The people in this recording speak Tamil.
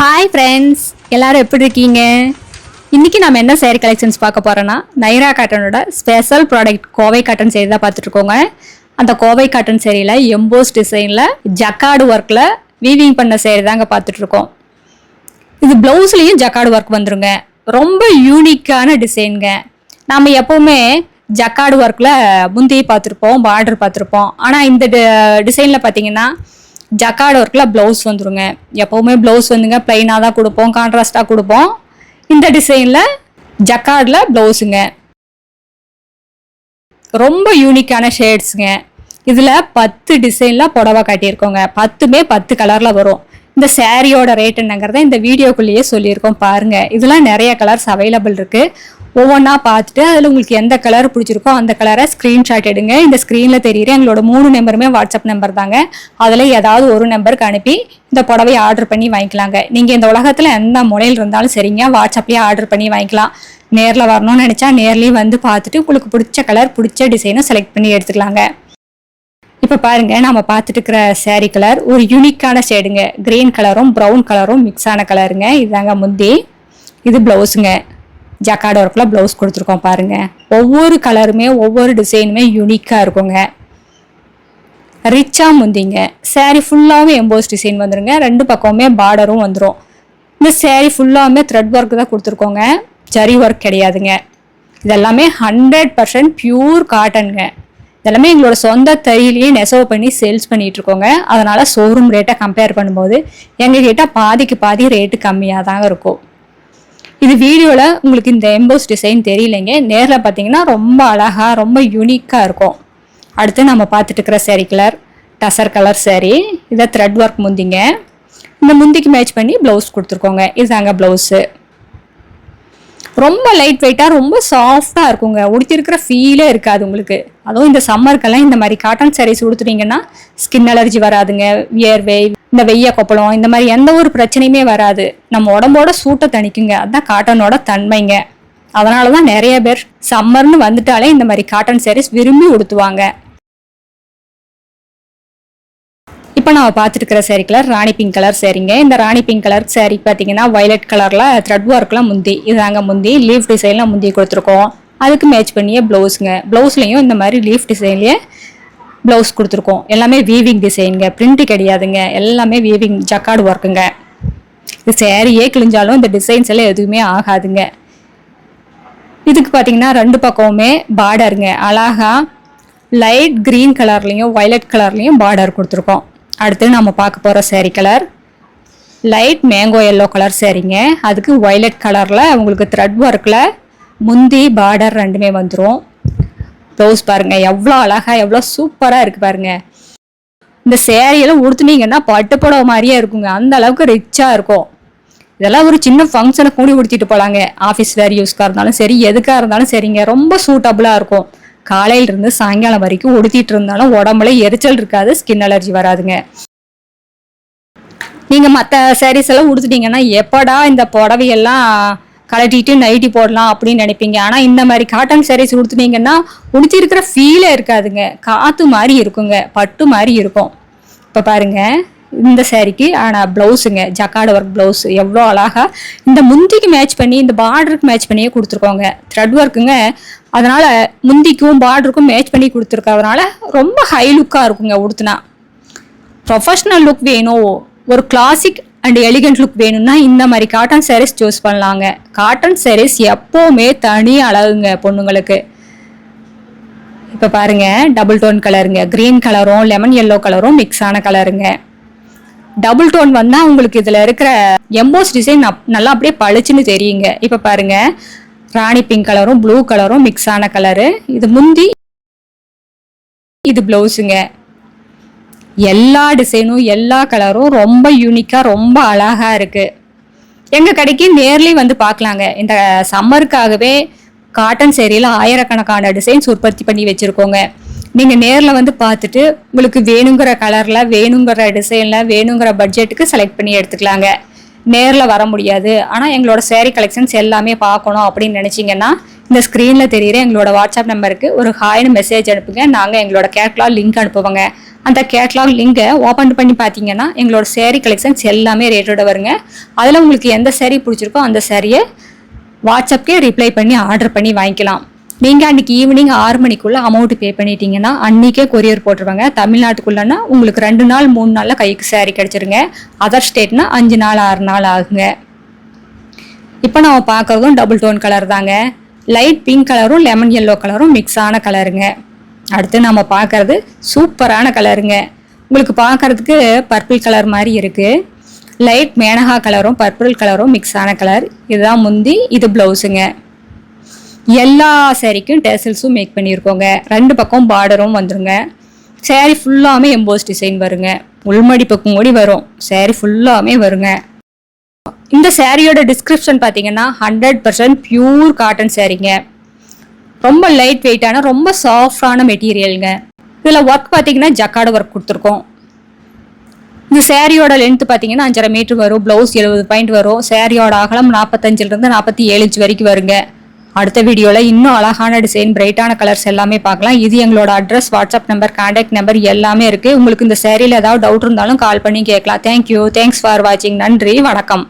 ஹாய் ஃப்ரெண்ட்ஸ் எல்லாரும் எப்படி இருக்கீங்க? இன்றைக்கி நம்ம என்ன சேரீ கலெக்ஷன்ஸ் பார்க்க போகிறோன்னா Naira காட்டனோட special product Kovai cotton saree தான் பார்த்துட்ருக்கோங்க அந்த கோவை காட்டன் சேரீல எம்போஸ் டிசைனில் ஜக்காடு ஒர்க்கில் வீவிங் பண்ண சேரீ தாங்க பார்த்துட்ருக்கோம் இது ப்ளவுஸ்லேயும் ஜக்காடு ஒர்க் வந்துருங்க. ரொம்ப யூனிக்கான டிசைனுங்க நம்ம எப்போவுமே ஜக்காடு ஒர்க்கில் முந்தி பார்த்துருப்போம் பார்டர் பார்த்துருப்போம். ஆனால் இந்த டிசைனில் பார்த்தீங்கன்னா ஜக்காடு ஒர்க்கில் ப்ளவுஸ் வந்துருங்க. எப்போவுமே ப்ளவுஸ் வந்துங்க ப்ளைனாக தான் கொடுப்போம் கான்ட்ராஸ்டாக கொடுப்போம். இந்த டிசைனில் ஜக்கார்டில் ப்ளவுஸுங்க ரொம்ப யூனிக்கான ஷேட்ஸுங்க இதில் பத்து டிசைனில் புடவை காட்டியிருக்கோங்க. பத்துமே பத்து கலரில் வரும். இந்த சேரீயோட ரேட் என்னங்கிறத இந்த வீடியோக்குள்ளேயே சொல்லியிருக்கோம் பாருங்கள் இதெல்லாம் நிறைய கலர்ஸ் அவைலபிள் இருக்குது ஒவ்வொன்றா பார்த்துட்டு அதில் உங்களுக்கு எந்த கலர் பிடிச்சிருக்கோ அந்த கலரை ஸ்க்ரீன்ஷாட் எடுங்க. இந்த ஸ்க்ரீனில் தெரியுற எங்களோட மூணு நம்பருமே வாட்ஸ்அப் நம்பர் தாங்க. அதில் ஏதாவது ஒரு நம்பருக்கு அனுப்பி இந்த புடவை ஆர்டர் பண்ணி வாங்கிக்கலாங்க. நீங்கள் இந்த உலகத்தில் எந்த முறையில் இருந்தாலும் சரிங்க. வாட்ஸ்அப்லேயே ஆர்டர் பண்ணி வாங்கிக்கலாம். நேரில் வரணும்னு நினச்சா நேர்லேயும் வந்து பார்த்துட்டு உங்களுக்கு பிடிச்ச கலர் பிடிச்ச டிசைனும் செலக்ட் பண்ணி எடுத்துக்கலாங்க. இப்போ பாருங்கள் நம்ம பார்த்துட்டு இருக்கிற சேரீ கலர் ஒரு யூனிக்கான ஷேடுங்க கிரீன் கலரும் ப்ரௌன் கலரும் மிக்ஸான கலருங்க இதாங்க முந்தி. இது ப்ளவுஸுங்க ஜக்கார்ட் ஒர்க்கில் ப்ளவுஸ் கொடுத்துருக்கோம் பாருங்க. ஒவ்வொரு கலருமே ஒவ்வொரு டிசைனுமே யூனிக்காக இருக்குங்க. ரிச்சாக முந்திங்க. சேரீ ஃபுல்லாகவே எம்போஸ் டிசைன் வந்துருங்க. ரெண்டு பக்கமுமே பார்டரும் வந்துடும் இந்த சேரீ ஃபுல்லாகவுமே த்ரெட் ஒர்க் தான் கொடுத்துருக்கோங்க. ஜரி ஒர்க் கிடையாதுங்க. இதெல்லாமே ஹண்ட்ரட் பர்சன்ட் பியூர் காட்டனுங்க இதெல்லாமே எங்களோட சொந்த தையிலேயே நெசவு பண்ணி சேல்ஸ் பண்ணிட்டு இருக்கோங்க அதனால ஷோரூம் ரேட்டை கம்பேர் பண்ணும்போது எங்ககிட்ட பாதிக்கு பாதி ரேட்டு கம்மியாக தாங்க இருக்கும். இது வீடியோவில் உங்களுக்கு இந்த எம்போஸ் டிசைன் தெரியலைங்க. நேரில் பார்த்தீங்கன்னா ரொம்ப அழகாக ரொம்ப யூனிக்காக இருக்கும். அடுத்து நம்ம பார்த்துட்டு இருக்கிற saree colour tussar colour saree இதை த்ரெட் ஒர்க் முந்திங்க. இந்த முந்திக்கு மேட்ச் பண்ணி ப்ளவுஸ் கொடுத்துருக்கோங்க. இதுதாங்க ப்ளவுஸு ரொம்ப லைட் வெயிட்டாக ரொம்ப சாஃப்டாக இருக்குங்க. உடுத்திருக்கிற ஃபீலே இருக்காது உங்களுக்கு. அதுவும் இந்த சம்மருக்கெல்லாம் இந்த மாதிரி காட்டன் சாரீஸ் உடுத்துட்டீங்கன்னா ஸ்கின் அலர்ஜி வராதுங்க. வியர்வை இந்த வெய்ய கொப்பளம் இந்த மாதிரி எந்த ஒரு பிரச்சனையுமே வராது. நம்ம உடம்போட சூட்டை தணிக்குங்க. அதுதான் காட்டனோட தன்மைங்க. அதனால தான் நிறைய பேர் சம்மர்னு வந்துட்டாலே இந்த மாதிரி காட்டன் சாரீஸ் விரும்பி உடுத்துவாங்க. இப்போ நம்ம பார்த்துட்டு இருக்கிற கலர் ராணி பிங்க் கலர் சேரீங்க இந்த ராணி பிங்க் கலர் சேரீ பார்த்தீங்கன்னா வயலட் கலரில் த்ரெட் ஒர்க்லாம் முந்தி இதாங்க முந்தி லீஃப் டிசைனில் முந்தி கொடுத்துருக்கோம். அதுக்கு மேட்ச் பண்ணியே ப்ளவுஸுங்க ப்ளவுஸ்லையும் இந்த மாதிரி லீஃப் டிசைன்லேயே ப்ளவுஸ் கொடுத்துருக்கோம். எல்லாமே வீவிங் டிசைனுங்க பிரிண்ட் கிடையாதுங்க. எல்லாமே வீவிங் ஜக்கார்டு ஒர்க்குங்க இது சேரீயே கிழிஞ்சாலும் இந்த டிசைன்ஸ் எல்லாம் எதுவுமே ஆகாதுங்க. இதுக்கு பார்த்தீங்கன்னா ரெண்டு பக்கமுமே பார்டருங்க அழகா லைட் க்ரீன் கலர்லேயும் வயலட் கலர்லேயும் பார்டர் கொடுத்துருக்கோம். அடுத்து நம்ம பார்க்க போகிற saree colour light mango yellow colour சேரீங்க அதுக்கு ஒய்லட் கலரில் உங்களுக்கு த்ரெட் ஒர்க்கில் முந்தி பார்டர் ரெண்டுமே வந்துடும் ப்ளவுஸ் பாருங்கள் எவ்வளோ அழகாக எவ்வளோ சூப்பராக இருக்குது பாருங்கள் இந்த சேரீயெல்லாம் உடுத்துனீங்கன்னா பட்டு புடவை மாதிரியே இருக்குங்க. அந்த அளவுக்கு ரிச்சாக இருக்கும். இதெல்லாம் ஒரு சின்ன ஃபங்க்ஷனை கூடி உடுத்திட்டு போகலாங்க ஆஃபீஸ் வேறு யூஸ்க்காக இருந்தாலும் சரி எதுக்காக இருந்தாலும் சரிங்க. ரொம்ப சூட்டபுளாக இருக்கும். காலையில இருந்து சாயங்காலம் வரைக்கும் உடுத்திட்டு இருந்தாலும் உடம்புல எரிச்சல் இருக்காது ஸ்கின் அலர்ஜி வராதுங்க. நீங்க மற்ற சாரீஸ் எல்லாம் உடுத்துட்டீங்கன்னா எப்படா இந்த புடவையெல்லாம் கலட்டிட்டு நைட்டி போடலாம் அப்படின்னு நினைப்பீங்க. ஆனா இந்த மாதிரி காட்டன் சாரீஸ் உடுத்துனீங்கன்னா உடுத்திருக்கிற ஃபீலே இருக்காதுங்க. காத்து மாதிரி இருக்குங்க பட்டு மாதிரி இருக்கும். இப்போ பாருங்க இந்த சாரிக்கு ஆனால் ப்ளவுஸுங்க ஜக்காடு ஒர்க் ப்ளவுஸ் எவ்வளோ அழகா இந்த முந்திக்கு மேட்ச் பண்ணி இந்த பார்டருக்கு மேட்ச் பண்ணியே கொடுத்துருக்கோங்க. த்ரெட் ஒர்க்குங்க அதனால முந்திக்கும் பார்டருக்கும் மேட்ச் பண்ணி கொடுத்துருக்கறதுனால ரொம்ப ஹை லுக்காக இருக்குங்க உடுத்துனா. ப்ரொஃபஷ்னல் லுக் வேணும். ஒரு கிளாசிக் அண்ட் எலிகண்ட் லுக் வேணும்னா இந்த மாதிரி காட்டன் சாரீஸ் சூஸ் பண்ணலாங்க. காட்டன் சாரீஸ் எப்போவுமே தனி அழகுங்க பொண்ணுங்களுக்கு. இப்போ பாருங்க டபுள் டோன் கலருங்க க்ரீன் கலரும் லெமன் எல்லோ கலரும் மிக்ஸ் ஆன கலருங்க டபுள் டோன் வந்தால் உங்களுக்கு இதில் இருக்கிற எம்போஸ் டிசைன் நல்லா அப்படியே பளிச்சுன்னு தெரியுங்க. இப்போ பாருங்க ராணி பிங்க் கலரும் ப்ளூ கலரும் மிக்ஸ் ஆன கலரு இது முந்தி இது ப்ளவுஸுங்க எல்லா டிசைனும் எல்லா கலரும் ரொம்ப யூனிக்காக ரொம்ப அழகாக இருக்குது எங்கள் கடைக்கு நேர்லேயும் வந்து பார்க்கலாங்க இந்த சம்மருக்காகவே காட்டன் சேரியில் ஆயிரக்கணக்கான டிசைன்ஸ் உற்பத்தி பண்ணி வச்சுருக்கோங்க. நீங்கள் நேரில் வந்து பார்த்துட்டு உங்களுக்கு வேணுங்கிற கலரில் வேணுங்கிற டிசைனில் வேணுங்கிற பட்ஜெட்டுக்கு செலக்ட் பண்ணி எடுத்துக்கலாங்க. நேரில் வர முடியாது. ஆனால் எங்களோட சேரீ கலெக்ஷன்ஸ் எல்லாமே பார்க்கணும் அப்படின்னு நினச்சிங்கன்னா இந்த ஸ்க்ரீனில் தெரிகிற எங்களோட வாட்ஸ்அப் நம்பருக்கு ஒரு ஹாய்னு மெசேஜ் அனுப்புங்க. நாங்கள் எங்களோட கேட்லாக் லிங்க் அனுப்புவோங்க. அந்த கேட்லாக் லிங்கை ஓப்பன் பண்ணி பார்த்தீங்கன்னா எங்களோட சேரீ கலெக்ஷன்ஸ் எல்லாமே ரேட்டோட வருங்க. அதில் உங்களுக்கு எந்த சேரீ பிடிச்சிருக்கோ அந்த சேரீயை வாட்ஸ்அப்கே ரிப்ளை பண்ணி ஆர்டர் பண்ணி வாங்கிக்கலாம். நீங்கள் அன்றைக்கி ஈவினிங் ஆறு மணிக்குள்ளே அமௌண்ட் பே பண்ணிட்டீங்கன்னா அன்றைக்கே கொரியர் போட்டுருவாங்க. தமிழ்நாட்டுக்குள்ளேன்னா உங்களுக்கு ரெண்டு நாள் மூணு நாளில் கைக்கு சேரீ கிடச்சிருங்க. அதர் ஸ்டேட்னா அஞ்சு நாள் ஆறு நாள் ஆகுங்க. இப்போ நம்ம பார்க்குறதும் டபுள் டோன் கலர் தாங்க. லைட் பிங்க் கலரும் லெமன் எல்லோ கலரும் மிக்ஸ் ஆன கலருங்க அடுத்து நம்ம பார்க்குறது சூப்பரான கலருங்க உங்களுக்கு பார்க்குறதுக்கு பர்பிள் கலர் மாதிரி இருக்குது லைட் மேனகா கலரும் பர்பிள் கலரும் மிக்ஸ் ஆன கலர் இதுதான் முந்தி இது ப்ளவுஸுங்க எல்லா சேரீக்கும் டேசல்ஸும் மேக் பண்ணியிருக்கோங்க. ரெண்டு பக்கம் பார்டரும் வந்துருங்க. சேரீ ஃபுல்லாமே எம்போஸ் டிசைன் வருங்க. உள்மடி பக்கம் கூடி வரும். சேரீ ஃபுல்லாமே வருங்க. இந்த சேரீயோட டிஸ்கிரிப்ஷன் பார்த்தீங்கன்னா ஹண்ட்ரட் பர்சன்ட் பியூர் காட்டன் சேரீங்க ரொம்ப லைட் வெயிட்டான ரொம்ப சாஃப்டான மெட்டீரியலுங்க இதில் ஒர்க் பார்த்தீங்கன்னா ஜக்காடு ஒர்க் கொடுத்துருக்கோம். இந்த சேரீயோட லென்த் பார்த்தீங்கன்னா அஞ்சரை மீட்டர் வரும். ப்ளவுஸ் எழுபது பாயிண்ட் வரும். சேரீயோட அகலம் நாற்பத்தஞ்சிலிருந்து நாற்பத்தி ஏழு இன்ச் வரைக்கும் வருங்க. அடுத்த வீடியோவில் இன்னும் அழகான டிசைன் பிரைட்டான கலர்ஸ் எல்லாமே பார்க்கலாம். இது எங்களோட address WhatsApp number contact number எல்லாமே இருக்குது உங்களுக்கு இந்த சேரீயில் ஏதாவது டவுட் இருந்தாலும் கால் பண்ணி கேட்கலாம். தேங்க்யூ தேங்க்ஸ் ஃபார் வாட்சிங் நன்றி. வணக்கம்.